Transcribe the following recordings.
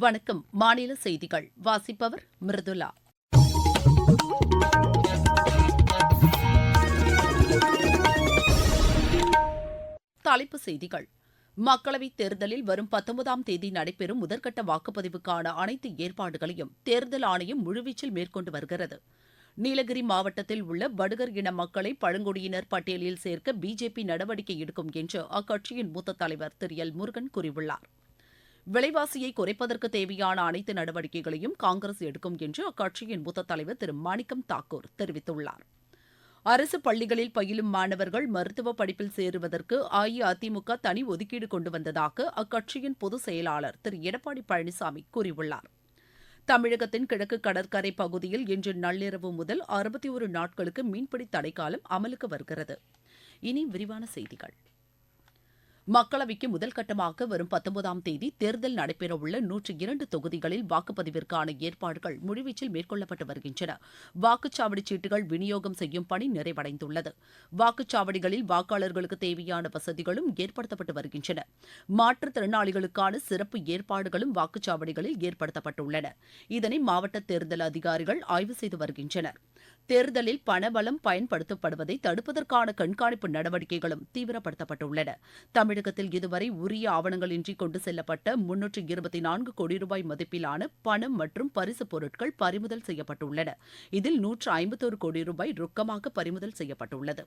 வணக்கம். மாநில செய்திகள். வாசிப்பவர் மிருதுலா தலைப்புச் செய்திகள். மக்களவைத் தேர்தலில் வரும் பத்தொன்பதாம் தேதி நடைபெறும் முதற்கட்ட வாக்குப்பதிவுக்கான அனைத்து ஏற்பாடுகளையும் தேர்தல் ஆணையம் முழுவீச்சில் மேற்கொண்டு வருகிறது. நீலகிரி மாவட்டத்தில் உள்ள படுகர் இன மக்களை பழங்குடியினர் பட்டியலில் சேர்க்க பிஜேபி நடவடிக்கை எடுக்கும் என்று அக்கட்சியின் மூத்த தலைவர் திரு எல் முருகன் கூறியுள்ளார். விலைவாசியை குறைப்பதற்கு தேவையான அனைத்து நடவடிக்கைகளையும் காங்கிரஸ் எடுக்கும் என்று அக்கட்சியின் மூத்த தலைவர் திரு மாணிக்கம் தாக்கூர் தெரிவித்துள்ளார். அரசு பள்ளிகளில் பயிலும் மாணவர்கள் மருத்துவ படிப்பில் சேருவதற்கு அஇஅதிமுக தனி ஒதுக்கீடு கொண்டு வந்ததாக அக்கட்சியின் பொதுச் செயலாளர் திரு எடப்பாடி பழனிசாமி கூறியுள்ளார். தமிழகத்தின் கிழக்கு கடற்கரை பகுதியில் இன்று நள்ளிரவு முதல் அறுபத்தி ஒரு நாட்களுக்கு மீன்பிடி தடைக்காலம் அமலுக்கு வருகிறது. இனி விரிவான செய்திகள். மக்களவைக்கு முதல் கட்டமாக வரும் பத்தொன்பதாம் தேதி தேர்தல் நடைபெறவுள்ள நூற்றி இரண்டு தொகுதிகளில் வாக்குப்பதிவிற்கான ஏற்பாடுகள் முழுவீச்சில் மேற்கொள்ளப்பட்டு வருகின்றன. வாக்குச்சாவடி சீட்டுகள் விநியோகம் செய்யும் பணி நிறைவடைந்துள்ளது. வாக்குச்சாவடிகளில் வாக்காளர்களுக்கு தேவையான வசதிகளும் ஏற்படுத்தப்பட்டு வருகின்றன. மாற்றுத்திறனாளிகளுக்கான சிறப்பு ஏற்பாடுகளும் வாக்குச்சாவடிகளில் ஏற்படுத்தப்பட்டுள்ளன. இதனை மாவட்ட தேர்தல் அதிகாரிகள் ஆய்வு செய்து வருகின்றனர். தேர்தலில் பணபலம் பயன்படுத்தப்படுவதை தடுப்பதற்கான கண்காணிப்பு நடவடிக்கைகளும் தீவிரப்படுத்தப்பட்டுள்ளன. தமிழகத்தில் இதுவரை உரிய ஆவணங்களின்றி கொண்டு செல்லப்பட்ட முன்னூற்று இருபத்தி நான்கு கோடி ரூபாய் மதிப்பிலான பணம் மற்றும் பரிசுப் பொருட்கள் பறிமுதல் செய்யப்பட்டுள்ளன. இதில் நூற்று ஐம்பத்தோரு கோடி ரூபாய் ரொக்கமாக பறிமுதல் செய்யப்பட்டுள்ளது.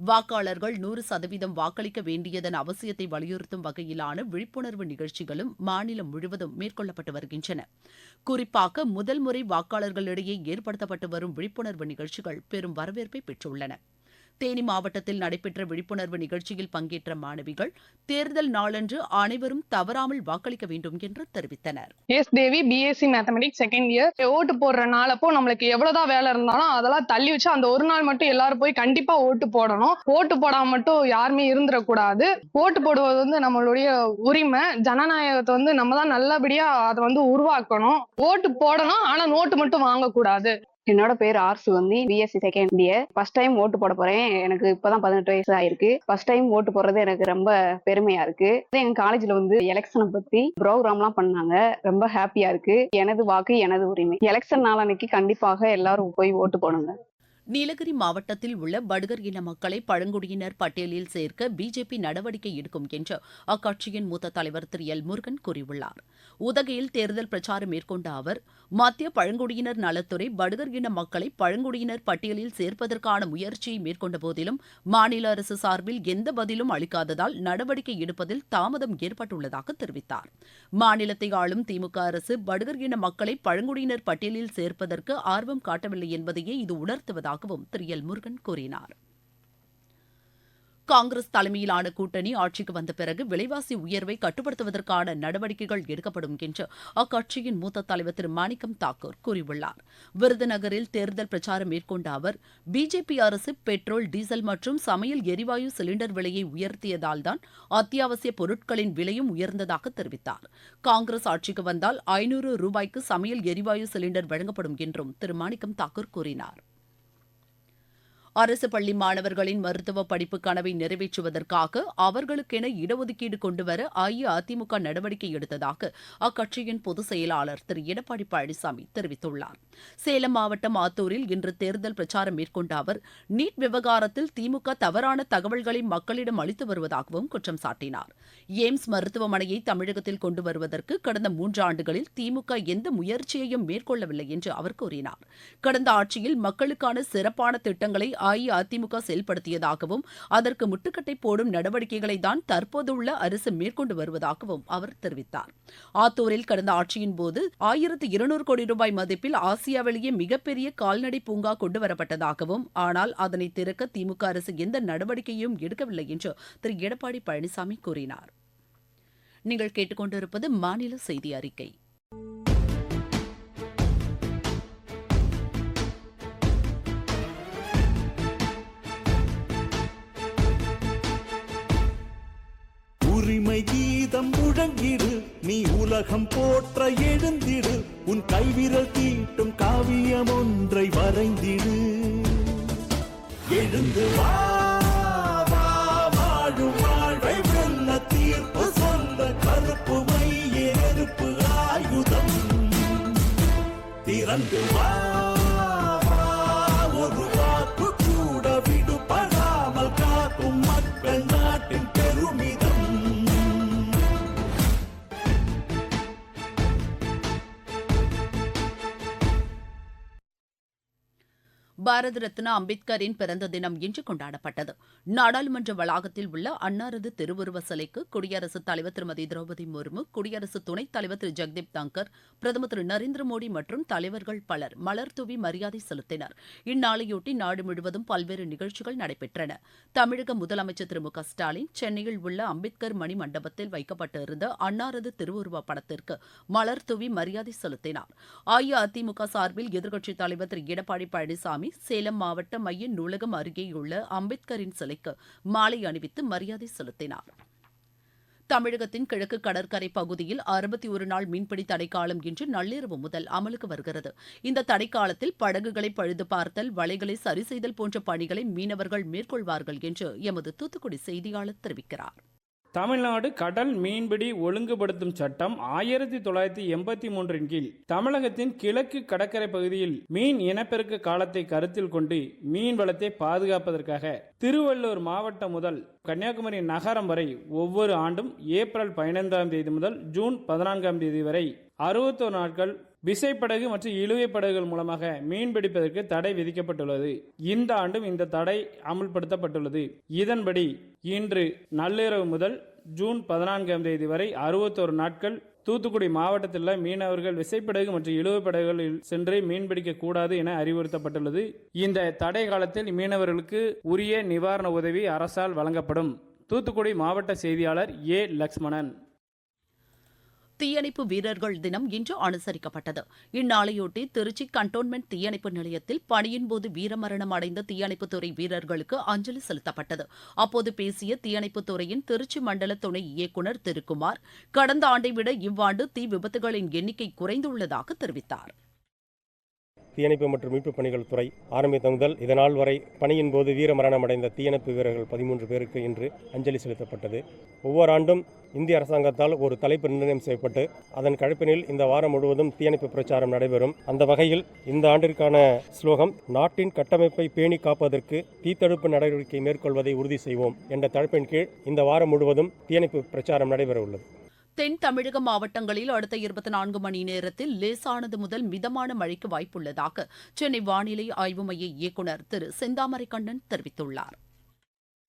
வாக்காளர்கள் நூறு சதவீதம் வாக்களிக்க வேண்டியதன் அவசியத்தை வலியுறுத்தும் வகையிலான விழிப்புணர்வு நிகழ்ச்சிகளும் மாநிலம் முழுவதும் மேற்கொள்ளப்பட்டு வருகின்றன. குறிப்பாக முதல் முறை வாக்காளர்களிடையே ஏற்படுத்தப்பட்டு வரும் விழிப்புணர்வு நிகழ்ச்சிகள் பெரும் வரவேற்பை பெற்றுள்ளன. தேனி மாவட்டத்தில் நடைபெற்ற விழிப்புணர்வு நிகழ்ச்சியில் பங்கேற்ற மாணவிகள் தேர்தல் நாளன்று அனைவரும் தவறாமல் வாக்களிக்க வேண்டும் என்று தெரிவித்தனர். S Devi BSc mathematics second year ஓட்டு போடுற நாளப்போ நம்மளுக்கு எவ்வளவுதான் வேலை இருந்தாலும் அதெல்லாம் தள்ளி வச்சு அந்த ஒரு நாள் மட்டும் எல்லாரும் போய் கண்டிப்பா ஓட்டு போடணும். ஓட்டு போடாம மட்டும் யாருமே இருந்துடக்கூடாது. ஓட்டு போடுவது வந்து நம்மளுடைய உரிமை. ஜனநாயகத்தை வந்து நம்ம தான் நல்லபடியா அதை வந்து உருவாக்கணும். ஓட்டு போடணும் ஆனா நோட்டு மட்டும் வாங்கக்கூடாது. என்னோட பேர் R Suganthi BSc second year first time ஓட்டு போட போறேன். எனக்கு இப்பதான் பதினெட்டு வயசு ஆயிருக்கு. ஃபர்ஸ்ட் டைம் ஓட்டு போடுறது எனக்கு ரொம்ப பெருமையா இருக்கு. எங்க காலேஜ்ல வந்து எலெக்ஷனை பத்தி ப்ரோக்ராம்லாம் பண்ணாங்க. ரொம்ப ஹாப்பியா இருக்கு. எனது வாக்கு எனது உரிமை. எலெக்ஷன் நாளன்னைக்கு கண்டிப்பாக எல்லாரும் போய் ஓட்டு போடுங்க. நீலகிரி மாவட்டத்தில் உள்ள படுகர் இன மக்களை பழங்குடியினர் பட்டியலில் சேர்க்க பிஜேபி நடவடிக்கை எடுக்கும் என்று அக்கட்சியின் மூத்த தலைவர் திரு. எல். முருகன் கூறியுள்ளார். உதகையில் தேர்தல் பிரச்சாரம் மேற்கொண்ட அவர் மத்திய பழங்குடியினர் நலத்துறை படுகர் இன மக்களை பழங்குடியினர் பட்டியலில் சேர்ப்பதற்கான முயற்சியை மேற்கொண்ட போதிலும் மாநில அரசு சார்பில் எந்த பதிலும் அளிக்காததால் நடவடிக்கை எடுப்பதில் தாமதம் ஏற்பட்டுள்ளதாக தெரிவித்தார். மாநிலத்தை ஆளும் திமுக அரசு படுகர் இன மக்களை பழங்குடியினர் பட்டியலில் சேர்ப்பதற்கு ஆர்வம் காட்டவில்லை என்பதையே இது உணர்த்துவதாக உள்ளதாகவும் திரு எல் முருகன் கூறினார். காங்கிரஸ் தலைமையிலான கூட்டணி ஆட்சிக்கு வந்த பிறகு விலைவாசி உயர்வை கட்டுப்படுத்துவதற்கான நடவடிக்கைகள் எடுக்கப்படும் என்று அக்கட்சியின் மூத்த தலைவர் திரு மாணிக்கம் தாக்கூர் கூறியுள்ளார். விருதுநகரில் தேர்தல் பிரச்சாரம் மேற்கொண்ட அவர் பிஜேபி அரசு பெட்ரோல் டீசல் மற்றும் சமையல் எரிவாயு சிலிண்டர் விலையை உயர்த்தியதால் தான் அத்தியாவசிய பொருட்களின் விலையும் உயர்ந்ததாக தெரிவித்தார். காங்கிரஸ் ஆட்சிக்கு வந்தால் ஐநூறு ரூபாய்க்கு சமையல் எரிவாயு சிலிண்டர் வழங்கப்படும் என்றும் திரு மாணிக்கம் தாக்கூர் கூறினார். அரசு பள்ளி மாணவர்களின் மருத்துவ படிப்பு கனவை நிறைவேற்றுவதற்காக அவர்களுக்கென இடஒதுக்கீடு கொண்டுவர அஇஅதிமுக நடவடிக்கை எடுத்ததாக அக்கட்சியின் பொதுச் செயலாளர் திரு. எடப்பாடி பழனிசாமி தெரிவித்துள்ளார். சேலம் மாவட்டம் ஆத்தூரில் இன்று தேர்தல் பிரச்சாரம் மேற்கொண்ட அவர் நீட் விவகாரத்தில் திமுக தவறான தகவல்களை மக்களிடம் அளித்து வருவதாகவும் குற்றம் சாட்டினார். எய்ம்ஸ் மருத்துவமனையை தமிழகத்தில் கொண்டு வருவதற்கு கடந்த மூன்றாண்டுகளில் திமுக எந்த முயற்சியையும் மேற்கொள்ளவில்லை என்று அவர் கூறினார். கடந்த ஆட்சியில் மக்களுக்கான சிறப்பான திட்டங்களை அஇஅதிமுக செயல்படுத்தியதாகவும் அதற்கு முட்டுக்கட்டை போடும் நடவடிக்கைகளை தான் தற்போதுள்ள அரசு மேற்கொண்டு வருவதாகவும் அவர் தெரிவித்தார். ஆத்தூரில் கடந்த ஆட்சியின் போது ஆயிரத்து இருநூறு கோடி ரூபாய் மதிப்பில் ஆசியாவிலேயே மிகப்பெரிய கால்நடை பூங்கா கொண்டுவரப்பட்டதாகவும் ஆனால் அதனை திறக்க திமுக அரசு எந்த நடவடிக்கையும் எடுக்கவில்லை என்று திரு. எடப்பாடி பழனிசாமி கூறினார். நீங்கள் கேட்டுக்கொண்டிருப்பது மாநில செய்தி அறிக்கை. உலகம் போற்ற எழுந்திடு. உன் கைவிரல் தீட்டும் காவியம் ஒன்றை வரைந்திடு. எழுந்து வா வாழும் வாழ்வை வெல்ல தீர்ப்பு சொந்த கருப்பு மைய ஆயுதம். திறந்து வா. பாரத ரத்னா அம்பேத்கரின் பிறந்த தினம் இன்று கொண்டாடப்பட்டது. நாடாளுமன்ற வளாகத்தில் உள்ள அன்னாரது திருவுருவ சிலைக்கு குடியரசுத் தலைவர் திருமதி திரௌபதி முர்மு குடியரசு துணைத் தலைவர் திரு ஜெக்தீப் தங்கர் பிரதமர் திரு நரேந்திர மோடி மற்றும் தலைவர்கள் பலர் மலர் தூவி மரியாதை செலுத்தினர். இந்நாளையொட்டி நாடு முழுவதும் பல்வேறு நிகழ்ச்சிகள் நடைபெற்றன. தமிழக முதலமைச்சர் திரு மு க ஸ்டாலின் சென்னையில் உள்ள அம்பேத்கர் மணி மண்டபத்தில் வைக்கப்பட்டிருந்த அன்னாரது திருவுருவ படத்திற்கு மலர் தூவி மரியாதை செலுத்தினார். அஇஅதிமுக சார்பில் எதிர்க்கட்சித் தலைவர் திரு எடப்பாடி பழனிசாமி சேலம் மாவட்ட மைய நூலகம் அருகேயுள்ள அம்பேத்கரின் சிலைக்கு மாலை அணிவித்து மரியாதை செலுத்தினார். தமிழகத்தின் கிழக்கு கடற்கரை பகுதியில் அறுபத்தி ஒரு நாள் மீன்பிடி தடைக்காலம் இன்று நள்ளிரவு முதல் அமலுக்கு வருகிறது. இந்த தடைக்காலத்தில் படகுகளை பழுது பார்த்தல் வலைகளை சரி செய்தல் போன்ற பணிகளை மீனவர்கள் மேற்கொள்வார்கள் என்று எமது தூத்துக்குடி செய்தியாளர் தெரிவிக்கிறார். தமிழ்நாடு கடல் மீன்பிடி ஒழுங்குபடுத்தும் சட்டம் ஆயிரத்தி தொள்ளாயிரத்தி எண்பத்தி மூன்றின் கீழ். தமிழகத்தின் கிழக்கு கடற்கரை பகுதியில் மீன் இனப்பெருக்க காலத்தை கருத்தில் கொண்டு மீன் வளத்தை பாதுகாப்பதற்காக திருவள்ளூர் மாவட்டம் முதல் கன்னியாகுமரி நகரம் வரை ஒவ்வொரு ஆண்டும் ஏப்ரல் பதினைந்தாம் தேதி முதல் ஜூன் பதினான்காம் தேதி வரை அறுபத்தோரு நாட்கள் விசைப்படகு மற்றும் இழுவை படகுகள் மூலமாக மீன் பிடிப்பதற்கு தடை விதிக்கப்பட்டுள்ளது. இந்த ஆண்டும் இந்த தடை அமுல்படுத்தப்பட்டுள்ளது. இதன்படி இன்று நள்ளிரவு முதல் ஜூன் பதினான்காம் தேதி வரை அறுபத்தோரு நாட்கள் தூத்துக்குடி மாவட்டத்தில் உள்ள மீனவர்கள் விசைப்படகு மற்றும் இழுவை படகுகளில் சென்று மீன்பிடிக்க கூடாது என அறிவுறுத்தப்பட்டுள்ளது. இந்த தடை காலத்தில் மீனவர்களுக்கு உரிய நிவாரண உதவி அரசால் வழங்கப்படும். தூத்துக்குடி மாவட்ட செய்தியாளர் ஏ லக்ஷ்மணன். தீயணைப்பு வீரர்கள் தினம் இன்று அனுசரிக்கப்பட்டது. இந்நாளையொட்டி திருச்சி கண்டோன்மெண்ட் தீயணைப்பு நிலையத்தில் பணியின்போது வீரமரணம் அடைந்த தீயணைப்புத்துறை வீரர்களுக்கு அஞ்சலி செலுத்தப்பட்டது. அப்போது பேசிய தீயணைப்புத்துறையின் திருச்சி மண்டல துணை இயக்குநர் திருக்குமார் கடந்த ஆண்டை விட இவ்வாண்டு தீ விபத்துகளின் எண்ணிக்கை குறைந்துள்ளதாக தெரிவித்தார். தீயணைப்பு மற்றும் மீட்புப் பணிகள் துறை ஆரம்பித்த முதல் இதனால் வரை பணியின் போது வீரமரணம் அடைந்த தீயணைப்பு வீரர்கள் பதிமூன்று பேருக்கு இன்று அஞ்சலி செலுத்தப்பட்டது. ஒவ்வொரு ஆண்டும் இந்திய அரசாங்கத்தால் ஒரு தலைப்பு நிர்ணயம் செய்யப்பட்டு அதன் கழிப்பினில் இந்த வாரம் முழுவதும் தீயணைப்பு பிரச்சாரம் நடைபெறும். அந்த வகையில் இந்த ஆண்டிற்கான ஸ்லோகம் நாட்டின் கட்டமைப்பை பேணி காப்பதற்கு தீத்தடுப்பு நடவடிக்கை மேற்கொள்வதை உறுதி செய்வோம் என்ற தலைப்பின் கீழ் இந்த வாரம் முழுவதும் தீயணைப்பு பிரச்சாரம் நடைபெற உள்ளது தென் தமிழக மாவட்டங்களில் அடுத்த இருபத்தி நான்கு மணி நேரத்தில் லேசானது முதல் மிதமான மழைக்கு வாய்ப்புள்ளதாக சென்னை வானிலை ஆய்வு மைய இயக்குநர் திரு செந்தாமரைக்கண்ணன் தெரிவித்துள்ளார்.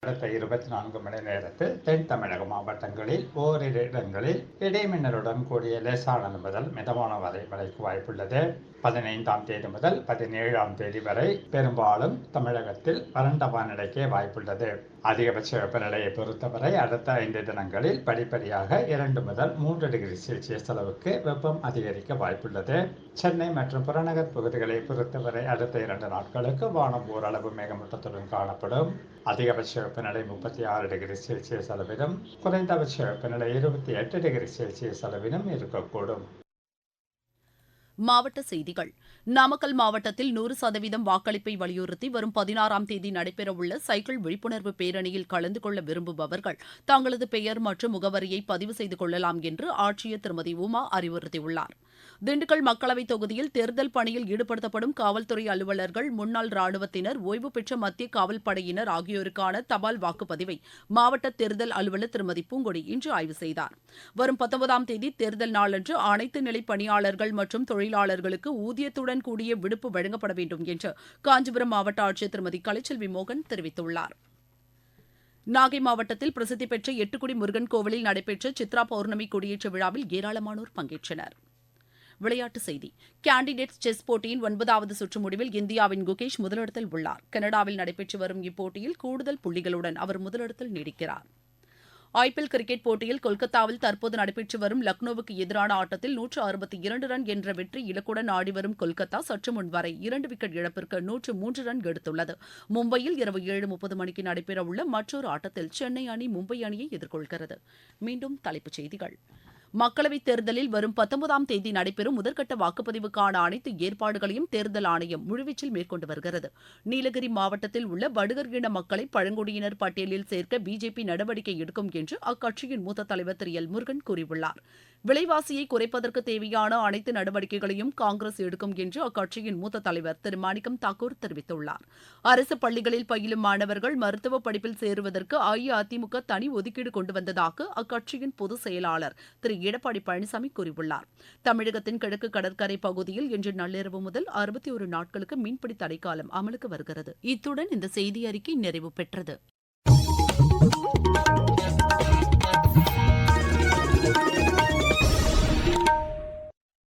அடுத்த இருபத்தி நான்கு மணி நேரத்தில் தென் தமிழக மாவட்டங்களில் ஓரிரு இடங்களில் இடைமின்னலுடன் கூடிய லேசானது முதல் மிதமான வரை மழைக்கு வாய்ப்புள்ளது. பதினைந்தாம் தேதி முதல் பதினேழாம் தேதி வரை பெரும்பாலும் தமிழகத்தில் வறண்ட வானிலைக்கே வாய்ப்புள்ளது. அதிகபட்ச வெப்பநிலையை பொறுத்தவரை அடுத்த ஐந்து தினங்களில் படிப்படியாக இரண்டு முதல் மூன்று டிகிரி செல்சியஸ் அளவுக்கு வெப்பம் அதிகரிக்க வாய்ப்புள்ளது. சென்னை மற்றும் புறநகர் பகுதிகளை பொறுத்தவரை அடுத்த இரண்டு நாட்களுக்கு வானம் ஓரளவு மேகமூட்டத்துடன் காணப்படும். அதிகபட்ச வெப்பநிலை முப்பத்தி ஆறு டிகிரி செல்சியஸ் அளவிலும் குறைந்தபட்ச வெப்பநிலை இருபத்தி எட்டு டிகிரி செல்சியஸ் அளவிலும் இருக்கக்கூடும். மாவட்ட செய்திகள். நாமக்கல் மாவட்டத்தில் நூறு சதவீதம் வாக்களிப்பை வலியுறுத்தி வரும் பதினாறாம் தேதி நடைபெறவுள்ள சைக்கிள் விழிப்புணர்வு பேரணியில் கலந்து கொள்ள விரும்புபவர்கள் தங்களது பெயர் மற்றும் முகவரியை பதிவு செய்து கொள்ளலாம் என்று ஆட்சியர் திருமதி உமா அறிவுறுத்தியுள்ளார். திண்டுக்கல் மக்களவைத் தொகுதியில் தேர்தல் பணியில் ஈடுபடுத்தப்படும் காவல்துறை அலுவலர்கள் முன்னாள் ராணுவத்தினர் ஓய்வு பெற்ற மத்திய காவல் படையினர் ஆகியோருக்கான தபால் வாக்குப்பதிவை மாவட்ட தேர்தல் அலுவலர் திருமதி பூங்கொடி இன்று ஆய்வு செய்தார். வரும் பத்தொன்பதாம் தேதி தேர்தல் நாளன்று அனைத்து நிலை பணியாளர்கள் மற்றும் தொழிலாளர்களுக்கு ஊதியத்துடன் கூடிய விடுப்பு வழங்கப்பட வேண்டும் என்று காஞ்சிபுரம் மாவட்ட ஆட்சியர் திருமதி கலைச்செல்வி மோகன் தெரிவித்துள்ளார். நாகை மாவட்டத்தில் பிரசித்தி பெற்ற எட்டுக்குடி முருகன் கோவிலில் நடைபெற்ற சித்ரா பௌர்ணமி கொடியேற்ற விழாவில் ஏராளமானோர் பங்கேற்றனர். விளையாட்டுச் செய்தி. கேண்டிடேட்ஸ் செஸ் போட்டியின் ஒன்பதாவது சுற்று முடிவில் இந்தியாவின் குகேஷ் முதலிடத்தில் உள்ளார். கனடாவில் நடைபெற்று வரும் இப்போட்டியில் கூடுதல் புள்ளிகளுடன் அவர் முதலிடத்தில் நீடிக்கிறார். ஐபிஎல் கிரிக்கெட் போட்டியில் கொல்கத்தாவில் தற்போது நடைபெற்று வரும் லக்னோவுக்கு எதிரான ஆட்டத்தில் நூற்று அறுபத்தி இரண்டு ரன் என்ற வெற்றி இலக்குடன் ஆடி வரும் கொல்கத்தா சற்று முன் வரை இரண்டு விக்கெட் இழப்பிற்கு நூற்று மூன்று ரன் எடுத்துள்ளது. மும்பையில் இரவு ஏழு முப்பது மணிக்கு நடைபெறவுள்ள மற்றொரு ஆட்டத்தில் சென்னை அணி மும்பை அணியை எதிர்கொள்கிறது. மீண்டும் தலைப்புச் செய்திகள். மக்களவைத் தேர்தலில் வரும் பத்தொன்பதாம் தேதி நடைபெறும் முதற்கட்ட வாக்குப்பதிவுக்கான அனைத்து ஏற்பாடுகளையும் தேர்தல் ஆணையம் முழுவீச்சில் மேற்கொண்டு வருகிறது. நீலகிரி மாவட்டத்தில் உள்ள வடுகர் இன மக்களை பழங்குடியினர் பட்டியலில் சேர்க்க பிஜேபி நடவடிக்கை எடுக்கும் என்று அக்கட்சியின் மூத்த தலைவர் திரு. எல். முருகன் கூறியுள்ளார். விலைவாசியை குறைப்பதற்கு தேவையான அனைத்து நடவடிக்கைகளையும் காங்கிரஸ் எடுக்கும் என்று அக்கட்சியின் மூத்த தலைவர் திரு. மாணிக்கம் தாக்கூர் தெரிவித்துள்ளார். அரசு பள்ளிகளில் பயிலும் மாணவர்கள் மருத்துவ படிப்பில் சேருவதற்கு அஇஅதிமுக தனி ஒதுக்கீடு கொண்டு வந்ததாக அக்கட்சியின் பொதுச் செயலாளர் திரு. எடப்பாடி பழனிசாமி கூறியுள்ளார். தமிழகத்தின் கிழக்கு கடற்கரை பகுதியில் இன்று நள்ளிரவு முதல் அறுபத்தி ஒரு நாட்களுக்கு மீன்பிடி தடைக்காலம் அமலுக்கு வருகிறது. இத்துடன் இந்த செய்தி அறிக்கை நிறைவு பெற்றது.